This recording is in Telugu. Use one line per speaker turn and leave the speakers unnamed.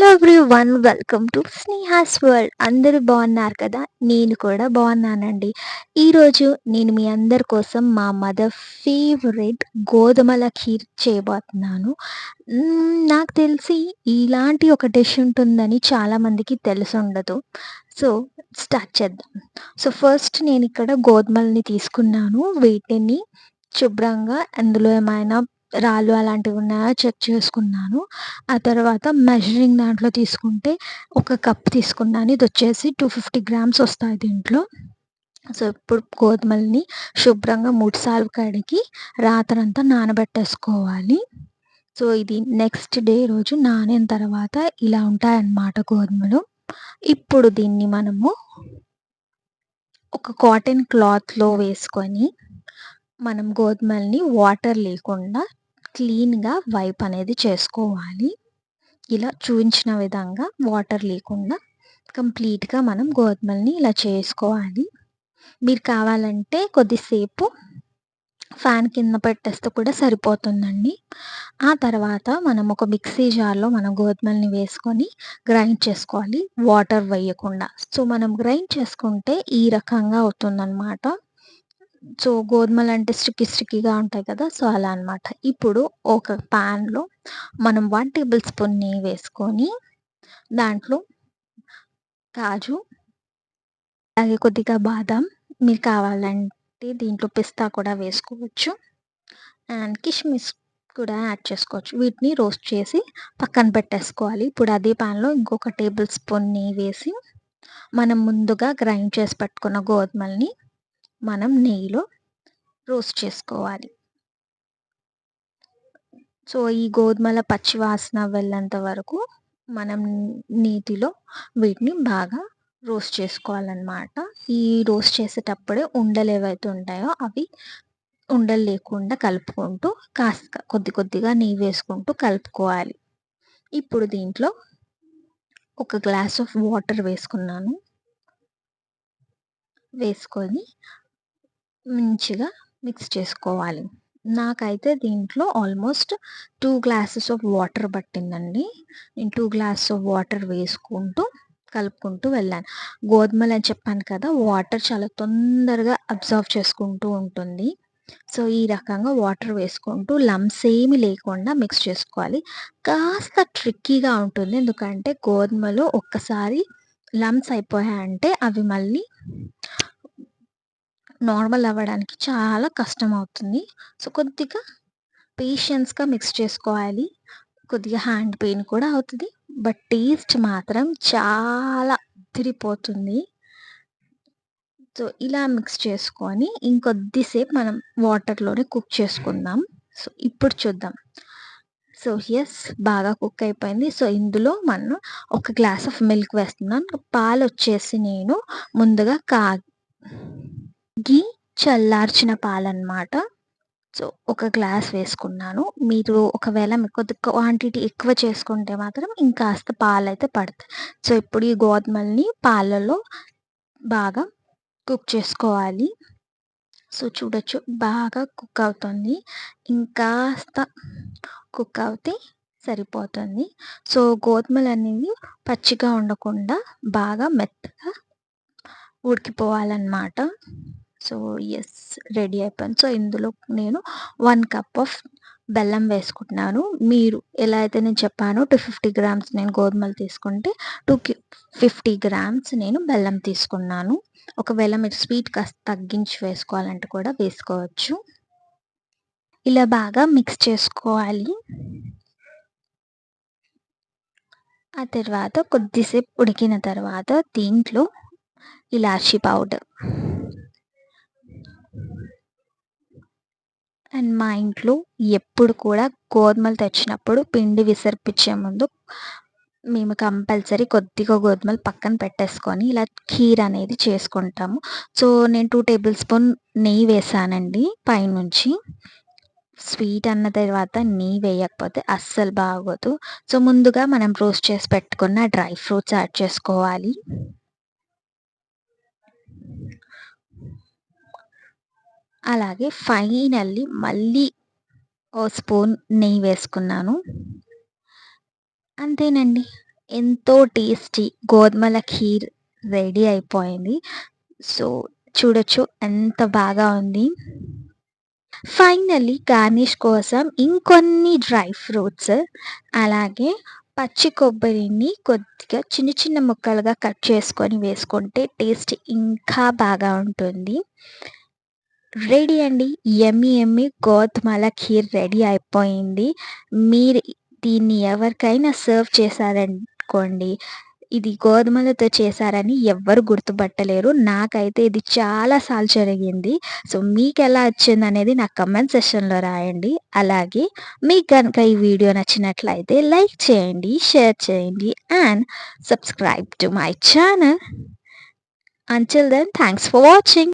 Hello one welcome to Sneha's world అందరూ బాగున్నారు కదా? నేను కూడా బాగున్నానండి. ఈరోజు నేను మీ అందరి కోసం మా మదర్ ఫేవరెట్ గోధుమల ఖీర్ చేయబోతున్నాను. నాకు తెలిసి ఇలాంటి ఒక డిష్ ఉంటుందని చాలామందికి తెలిసి ఉండదు సో స్టార్ట్ చేద్దాం. సో ఫస్ట్ నేను ఇక్కడ గోధుమలని తీసుకున్నాను. వీటిని శుభ్రంగా అందులో ఏమైనా రాళ్ళు అలాంటివి ఉన్నాయా చెక్ చేసుకున్నాను. ఆ తర్వాత మెజరింగ్ దాంట్లో తీసుకుంటే ఒక కప్ తీసుకున్నాను. ఇది వచ్చేసి టూ ఫిఫ్టీ గ్రామ్స్ వస్తాయి దీంట్లో. సో ఇప్పుడు గోధుమల్ని శుభ్రంగా మూడు సార్లు కడిగి రాత్రంతా నానబెట్టేసుకోవాలి. సో ఇది నెక్స్ట్ డే రోజు నానిన తర్వాత ఇలా ఉంటాయన్నమాట గోధుమలు. ఇప్పుడు దీన్ని మనము ఒక కాటన్ క్లాత్లో వేసుకొని మనం గోధుమల్ని వాటర్ లేకుండా క్లీన్గా వైప్ అనేది చేసుకోవాలి. ఇలా చూపించిన విధంగా వాటర్ లేకుండా కంప్లీట్గా మనం గోధుమల్ని ఇలా చేసుకోవాలి. మీరు కావాలంటే కొద్దిసేపు ఫ్యాన్ కింద పెట్టేస్తే కూడా సరిపోతుందండి. ఆ తర్వాత మనం ఒక మిక్సీ జార్లో మనం గోధుమల్ని వేసుకొని గ్రైండ్ చేసుకోవాలి. వాటర్ వేయకుండా. సో మనం గ్రైండ్ చేసుకుంటే ఈ రకంగా అవుతుందన్నమాట. సో గోధుమలు అంటే స్టిక్కి స్టిక్కీగా ఉంటాయి కదా సో అలా అనమాట ఇప్పుడు ఒక ప్యాన్లో మనం వన్ టేబుల్ స్పూన్ నెయ్యి వేసుకొని దాంట్లో కాజు అలాగే కొద్దిగా బాదం మీరు కావాలంటే దీంట్లో పిస్తా కూడా వేసుకోవచ్చు. అండ్ కిష్మిస్ కూడా యాడ్ చేసుకోవచ్చు. వీటిని రోస్ట్ చేసి పక్కన పెట్టేసుకోవాలి. ఇప్పుడు అదే ప్యాన్లో ఇంకొక టేబుల్ స్పూన్ నెయ్యి వేసి మనం ముందుగా గ్రైండ్ చేసి పెట్టుకున్న గోధుమల్ని మనం నెయ్యిలో రోస్ట్ చేసుకోవాలి. సో ఈ గోధుమల పచ్చివాసన వెళ్ళేంత వరకు మనం నీటిలో వీటిని బాగా రోస్ట్ చేసుకోవాలన్నమాట. ఈ రోస్ట్ చేసేటప్పుడే ఉండలు ఏవైతే ఉంటాయో అవి ఉండలు లేకుండా కలుపుకుంటూ కాస్త కొద్ది కొద్దిగా నెయ్యి వేసుకుంటూ కలుపుకోవాలి. ఇప్పుడు దీంట్లో ఒక గ్లాస్ ఆఫ్ వాటర్ వేసుకున్నాను. వేసుకొని మంచిగా మిక్స్ చేసుకోవాలి. నాకైతే దీంట్లో almost two glasses of water పట్టిందండి. నేను టూ గ్లాసెస్ ఆఫ్ వాటర్ వేసుకుంటూ కలుపుకుంటూ వెళ్ళాను. గోధుమలు అని చెప్పాను కదా వాటర్ చాలా తొందరగా అబ్జర్వ్ చేసుకుంటూ ఉంటుంది. సో ఈ రకంగా వాటర్ వేసుకుంటూ లమ్స్ ఏమి లేకుండా మిక్స్ చేసుకోవాలి. కాస్త ట్రిక్కీగా ఉంటుంది. ఎందుకంటే గోధుమలు ఒక్కసారి లమ్స్ అయిపోయాయంటే అవి మళ్ళీ నార్మల్ అవ్వడానికి చాలా కష్టం అవుతుంది. సో కొద్దిగా పేషెన్స్గా మిక్స్ చేసుకోవాలి. కొద్దిగా హ్యాండ్ పెయిన్ కూడా అవుతుంది. బట్ టేస్ట్ మాత్రం చాలా తిరిపోతుంది సో ఇలా మిక్స్ చేసుకొని ఇంకొద్దిసేపు మనం వాటర్లోనే కుక్ చేసుకుందాం. సో ఇప్పుడు చూద్దాం. సో ఎస్ బాగా కుక్ అయిపోయింది. సో ఇందులో మనం ఒక గ్లాస్ ఆఫ్ మిల్క్ వేస్తున్నాను పాలు వచ్చేసి నేను ముందుగా కా గీ చల్లార్చిన పాలన్నమాట. సో ఒక గ్లాస్ వేసుకున్నాను. మీరు ఒకవేళ మీకు కొద్ది క్వాంటిటీ ఎక్కువ చేసుకుంటే మాత్రం ఇంకాస్త పాలు అయితే పడతాయి సో ఇప్పుడు ఈ గోధుమల్ని పాలలో బాగా కుక్ చేసుకోవాలి. సో చూడొచ్చు. బాగా కుక్ అవుతుంది. ఇంకాస్త కుక్ అవుతే సరిపోతుంది. సో గోధుమలు అనేవి పచ్చిగా ఉండకుండా బాగా మెత్తగా ఉడికిపోవాలన్నమాట. సో ఎస్ రెడీ అయిపోయింది సో ఇందులో నేను వన్ కప్ ఆఫ్ బెల్లం వేసుకుంటున్నాను. మీరు ఎలా అయితే నేను చెప్పానో టూ ఫిఫ్టీ గ్రామ్స్ నేను గోధుమలు తీసుకుంటే టూ ఫిఫ్టీ గ్రామ్స్ నేను బెల్లం తీసుకున్నాను. ఒకవేళ మీరు స్వీట్ కాస్త తగ్గించి వేసుకోవాలంటే కూడా వేసుకోవచ్చు. ఇలా బాగా మిక్స్ చేసుకోవాలి. ఆ తర్వాత కొద్దిసేపు ఉడికిన తర్వాత దీంట్లో ఇలాచీ పౌడర్ అండ్ మా ఇంట్లో ఎప్పుడు కూడా గోధుమలు తెచ్చినప్పుడు పిండి విసర్పించే ముందు మేము కంపల్సరీ కొద్దిగా గోధుమలు పక్కన పెట్టేసుకొని ఇలా ఖీర్ అనేది చేసుకుంటాము. సో నేను టూ టేబుల్ స్పూన్ నెయ్యి వేసానండి పైనుంచి. స్వీట్ అన్న తర్వాత నెయ్యి వేయకపోతే అస్సలు బాగోదు. సో ముందుగా మనం రోస్ట్ చేసి పెట్టుకున్న డ్రై ఫ్రూట్స్ యాడ్ చేసుకోవాలి. అలాగే ఫైనల్లీ మళ్ళీ ఓ స్పూన్ నెయ్యి వేసుకున్నాను. అంతేనండి. ఎంతో టేస్టీ గోధుమల ఖీర్ రెడీ అయిపోయింది. సో చూడొచ్చు ఎంత బాగా ఉంది. ఫైనల్లీ గార్నిష్ కోసం ఇంకొన్ని డ్రై ఫ్రూట్స్ అలాగే పచ్చి కొబ్బరిని కొద్దిగా చిన్న చిన్న ముక్కలుగా కట్ చేసుకొని వేసుకుంటే టేస్ట్ ఇంకా బాగా ఉంటుంది. రెడీ అండి. ఎమ్మి ఎమ్మి గోధుమల ఖీర్ రెడీ అయిపోయింది. మీరు దీన్ని ఎవరికైనా సర్వ్ చేశారనుకోండి ఇది గోధుమలతో చేశారని ఎవ్వరు గుర్తుపట్టలేరు. నాకైతే ఇది చాలా సార్లు జరిగింది. సో మీకు ఎలా వచ్చింది అనేది నా కమెంట్ సెషన్లో రాయండి. అలాగే మీకు కనుక ఈ వీడియో నచ్చినట్లయితే లైక్ చేయండి షేర్ చేయండి and subscribe to my channel. Until then thanks for watching